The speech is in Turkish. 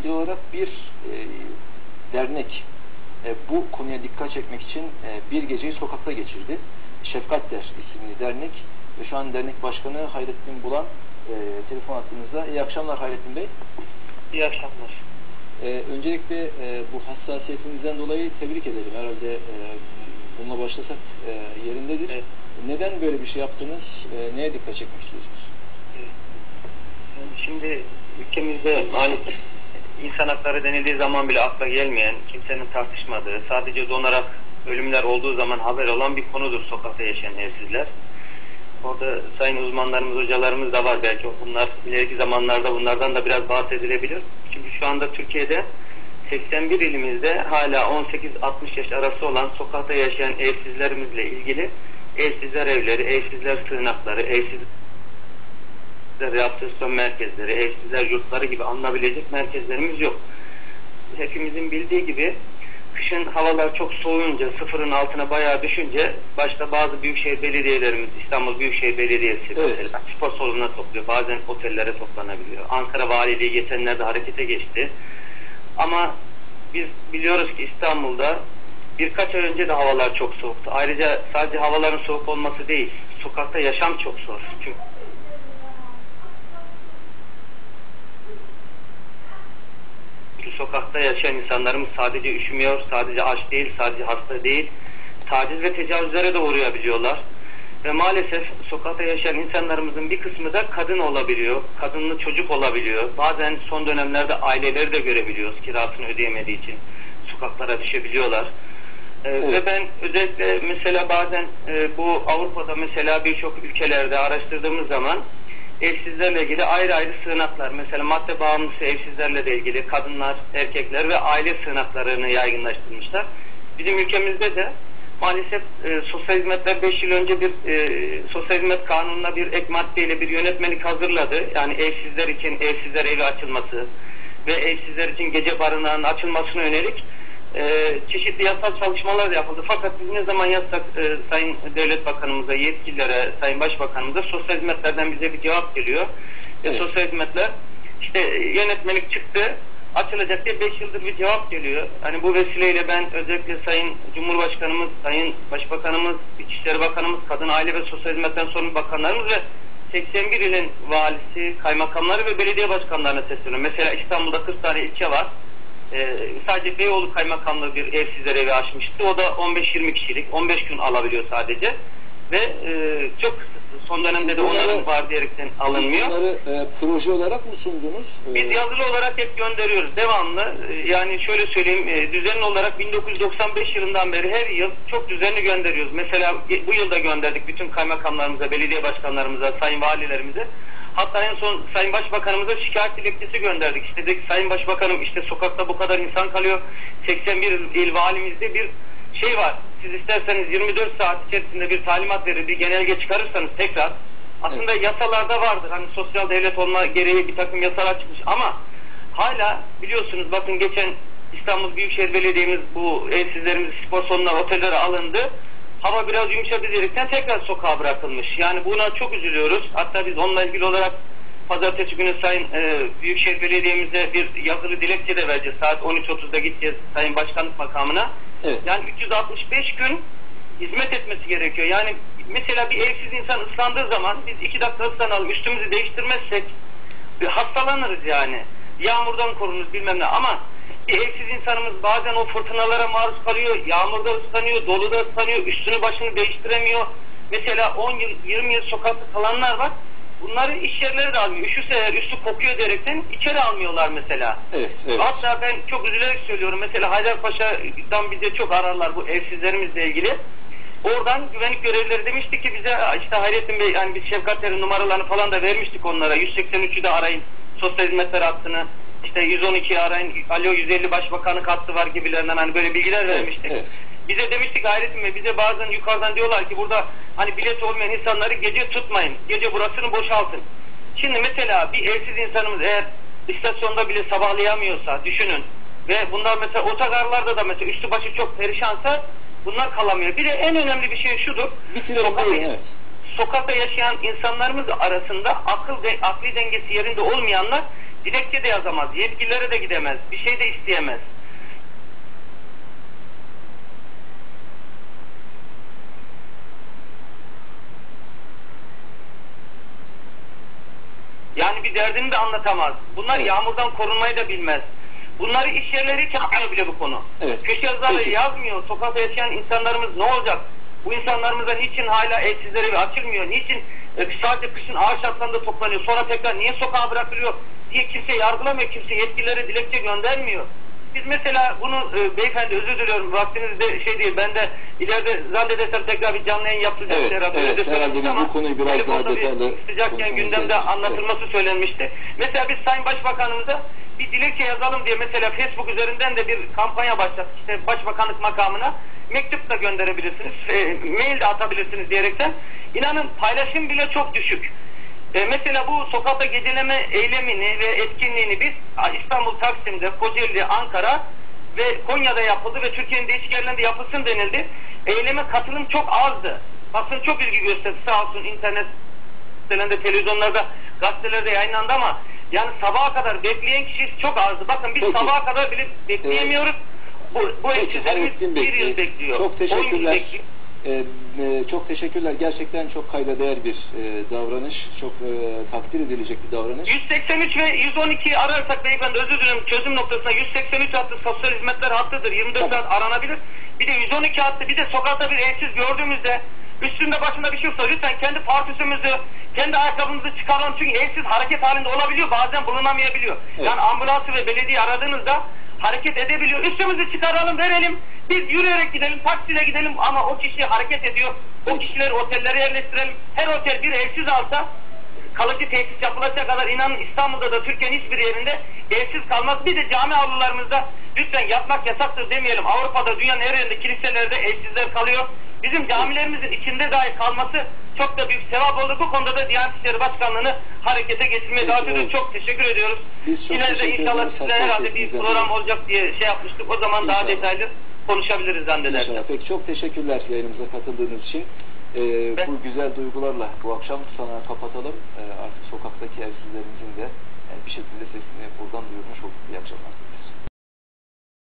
ilgili olarak bir e, dernek e, bu konuya dikkat çekmek için e, bir geceyi sokakta geçirdi. Şefkat Der isimli dernek ve şu an dernek başkanı Hayrettin Bulan e, telefon hattımızda. İyi akşamlar Hayrettin Bey. İyi akşamlar. E, öncelikle e, bu hassasiyetinizden dolayı tebrik edelim. Herhalde e, bununla başlasak e, yerindedir. Evet. Neden böyle bir şey yaptınız? E, neye dikkat çekmek istiyorsunuz? Şimdi ülkemizde maalesef insan hakları denildiği zaman bile akla gelmeyen, kimsenin tartışmadığı, sadece donarak ölümler olduğu zaman haber olan bir konudur sokakta yaşayan evsizler. Orada sayın uzmanlarımız, hocalarımız da var belki. Bunlar ileriki zamanlarda bunlardan da biraz bahsedilebilir. Çünkü şu anda Türkiye'de 81 ilimizde hala 18-60 yaş arası olan sokakta yaşayan evsizlerimizle ilgili evsizler evleri, evsizler sığınakları, evsizler rehabilitasyon merkezleri, evsizler yurtları gibi alınabilecek merkezlerimiz yok. Hepimizin bildiği gibi kışın havalar çok soğuyunca, sıfırın altına bayağı düşünce başta bazı büyükşehir belediyelerimiz, İstanbul Büyükşehir Belediyesi Evet. mesela spor salonuna topluyor. Bazen otellere toplanabiliyor. Ankara Valiliği geçenlerde harekete geçti. Ama biz biliyoruz ki İstanbul'da birkaç ay önce de havalar çok soğuktu. Ayrıca sadece havaların soğuk olması değil, sokakta yaşam çok zor. Çünkü Sokakta yaşayan insanlarımız sadece üşümüyor, sadece aç değil, sadece hasta değil, taciz ve tecavüzlere de uğrayabiliyorlar. Ve maalesef sokakta yaşayan insanlarımızın bir kısmı da kadın olabiliyor, kadınlı çocuk olabiliyor. Bazen son dönemlerde aileleri de görebiliyoruz kirasını ödeyemediği için sokaklara düşebiliyorlar. Ee, Evet. Ve ben özellikle mesela bazen e, bu Avrupa'da mesela birçok ülkelerde araştırdığımız zaman evsizlerle ilgili ayrı ayrı sığınaklar mesela madde bağımlısı evsizlerle de ilgili kadınlar, erkekler ve aile sığınaklarını yaygınlaştırmışlar. Bizim ülkemizde de maalesef e, sosyal hizmetler 5 yıl önce bir e, sosyal hizmet kanununa bir ek maddeyle bir yönetmelik hazırladı. Yani evsizler için evsizler evi açılması ve evsizler için gece barınağının açılmasına yönelik e, çeşitli yasal çalışmalar da yapıldı. Fakat biz ne zaman yazsak e, Sayın Devlet Bakanımıza, yetkililere, Sayın Başbakanımıza sosyal hizmetlerden bize bir cevap geliyor. Evet. Ve sosyal hizmetler işte e, yönetmelik çıktı açılacak diye 5 yıldır bir cevap geliyor. Hani bu vesileyle ben özellikle Sayın Cumhurbaşkanımız, Sayın Başbakanımız, İçişleri Bakanımız, Kadın Aile ve Sosyal Hizmetler Sorumlu Bakanlarımız ve 81 ilin valisi, kaymakamları ve belediye başkanlarına sesleniyorum. Mesela İstanbul'da 40 tane ilçe var. Ee, sadece Beyoğlu Kaymakamlığı bir evsizler evi açmıştı. O da 15-20 kişilik. 15 gün alabiliyor sadece. Ve e, çok. Son dönemde de onların var diyerekten alınmıyor. Bunları e, proje olarak mı sundunuz? E, Biz yazılı olarak hep gönderiyoruz devamlı. Ee, Yani şöyle söyleyeyim e, düzenli olarak 1995 yılından beri her yıl çok düzenli gönderiyoruz. Mesela e, bu yılda gönderdik bütün kaymakamlarımıza, belediye başkanlarımıza, sayın valilerimize. Hatta en son Sayın Başbakanımıza şikayet dilekçesi gönderdik. İşte dedik Sayın Başbakanım işte sokakta bu kadar insan kalıyor. 81 il valimizde bir şey var. Siz isterseniz 24 saat içerisinde bir talimat verir, bir genelge çıkarırsanız tekrar aslında yasalarda vardır. Hani sosyal devlet olma gereği bir takım yasalar çıkmış ama hala biliyorsunuz bakın geçen İstanbul Büyükşehir Belediye'miz bu evsizlerimiz spor salonuna otellere alındı. Hava biraz yumuşadı diyerekten tekrar sokağa bırakılmış. Yani buna çok üzülüyoruz. Hatta biz onunla ilgili olarak pazartesi günü Sayın e, Büyükşehir Belediye'mize bir yazılı dilekçe de vereceğiz. Saat 13.30'da gideceğiz Sayın Başkanlık makamına. Evet. Yani 365 gün hizmet etmesi gerekiyor. Yani mesela bir evsiz insan ıslandığı zaman biz iki dakika ıslanalım üstümüzü değiştirmezsek hastalanırız yani. Yağmurdan korunuruz bilmem ne ama bir evsiz insanımız bazen o fırtınalara maruz kalıyor. Yağmurda ıslanıyor, doluda ıslanıyor, üstünü başını değiştiremiyor. Mesela 10 yıl, 20 yıl sokakta kalanlar var. Bunları iş yerleri de almıyor. Eğer üstü kokuyor diyerekten içeri almıyorlar mesela. Evet, evet. Hatta ben çok üzülerek söylüyorum. Mesela Haydarpaşa'dan bize çok ararlar bu evsizlerimizle ilgili. Oradan güvenlik görevlileri demişti ki bize işte Hayrettin Bey yani biz Şefkatler'in numaralarını falan da vermiştik onlara. 183'ü de arayın. Sosyal hizmetler hattını. işte 112'yi arayın. Alo 150 başbakanlık hattı var gibilerinden hani böyle bilgiler Evet, vermiştik. evet. Bize demiştik Hayrettin Bey bize bazen yukarıdan diyorlar ki burada hani bilet olmayan insanları gece tutmayın. Gece burasını boşaltın. Şimdi mesela bir evsiz insanımız eğer istasyonda bile sabahlayamıyorsa düşünün. Ve bunlar mesela otogarlarda da mesela üstü başı çok perişansa bunlar kalamıyor. Bir de en önemli bir şey şudur. Bitirelim Sokak- buyurun evet. sokakta yaşayan insanlarımız arasında akıl ve akli dengesi yerinde olmayanlar Dilekçe de yazamaz, yetkililere de gidemez, bir şey de isteyemez. Yani bir derdini de anlatamaz. Bunlar Evet. yağmurdan korunmayı da bilmez. Bunları iş yerleri yapmıyor bile bu konu. Evet. Köşe yazıları yazmıyor. Sokakta yaşayan insanlarımız ne olacak? Bu insanlarımıza niçin hala evsizlere evi açılmıyor? Niçin e, sadece kışın ağaç altlarında toplanıyor? Sonra tekrar niye sokağa bırakılıyor? diye kimse yargılamıyor. Kimse yetkililere dilekçe göndermiyor. Biz mesela bunu e, beyefendi özür diliyorum vaktinizde şey değil ben de ileride zannedersem tekrar bir canlı yayın yapılacak Evet, herhalde. evet, de herhalde ama bu konuyu biraz daha bir detaylı sıcakken konuşmamız gündemde anlatılması söylenmişti. Mesela biz Sayın Başbakanımıza bir dilekçe yazalım diye mesela Facebook üzerinden de bir kampanya başlattık. İşte Başbakanlık makamına mektup da gönderebilirsiniz, e, mail de atabilirsiniz diyerekten. İnanın paylaşım bile çok düşük. E, mesela bu sokakta geceleme eylemini ve etkinliğini biz İstanbul, Taksim'de, Kocaeli, Ankara ve Konya'da yapıldı ve Türkiye'nin değişik yerlerinde yapılsın denildi. Eyleme katılım çok azdı. Basın çok ilgi gösterdi sağ olsun internet sitelerinde, televizyonlarda, gazetelerde yayınlandı ama yani sabaha kadar bekleyen kişi çok azdı. Bakın biz Peki. sabaha kadar bile bekleyemiyoruz. Bu, bu Peki, bir yıl bekliyor. Çok teşekkürler. Ee, e, çok teşekkürler. Gerçekten çok kayda değer bir e, davranış. Çok e, takdir edilecek bir davranış. 183 ve 112 ararsak beyefendi özür dilerim çözüm noktasına 183 hattı sosyal hizmetler hattıdır 24 Tamam. saat aranabilir. Bir de 112 hattı bir de sokakta bir evsiz gördüğümüzde üstünde başında bir şey yoksa lütfen kendi partisimizi kendi ayakkabımızı çıkaralım çünkü evsiz hareket halinde olabiliyor bazen bulunamayabiliyor. Evet. Yani ambulansı ve belediye aradığınızda hareket edebiliyor. Üstümüzü çıkaralım verelim. Biz yürüyerek gidelim, taksiyle gidelim ama o kişi hareket ediyor. O kişileri otellere yerleştirelim. Her otel bir evsiz alsa kalıcı tesis yapılacak kadar inanın İstanbul'da da Türkiye'nin hiçbir yerinde evsiz kalmaz. Bir de cami avlularımızda lütfen yatmak yasaktır demeyelim. Avrupa'da dünyanın her yerinde kiliselerde evsizler kalıyor. Bizim camilerimizin içinde dahi kalması çok da büyük sevap olur. Bu konuda da Diyanet İşleri Başkanlığı'nı harekete geçirmeye davet ediyoruz. evet. Çok teşekkür ediyoruz. Biz çok İleride teşekkür inşallah ederiz. sizle Hassas herhalde bir program olacak diye şey yapmıştık. O zaman daha detaylı konuşabiliriz zannedersem. İnşallah. Peki çok teşekkürler yayınımıza katıldığınız için. Ee, Ben- bu güzel duygularla bu akşam sana kapatalım. Ee, artık sokaktaki evsizlerimizin de yani bir şekilde sesini buradan duyurmuş olduk. İyi akşamlar.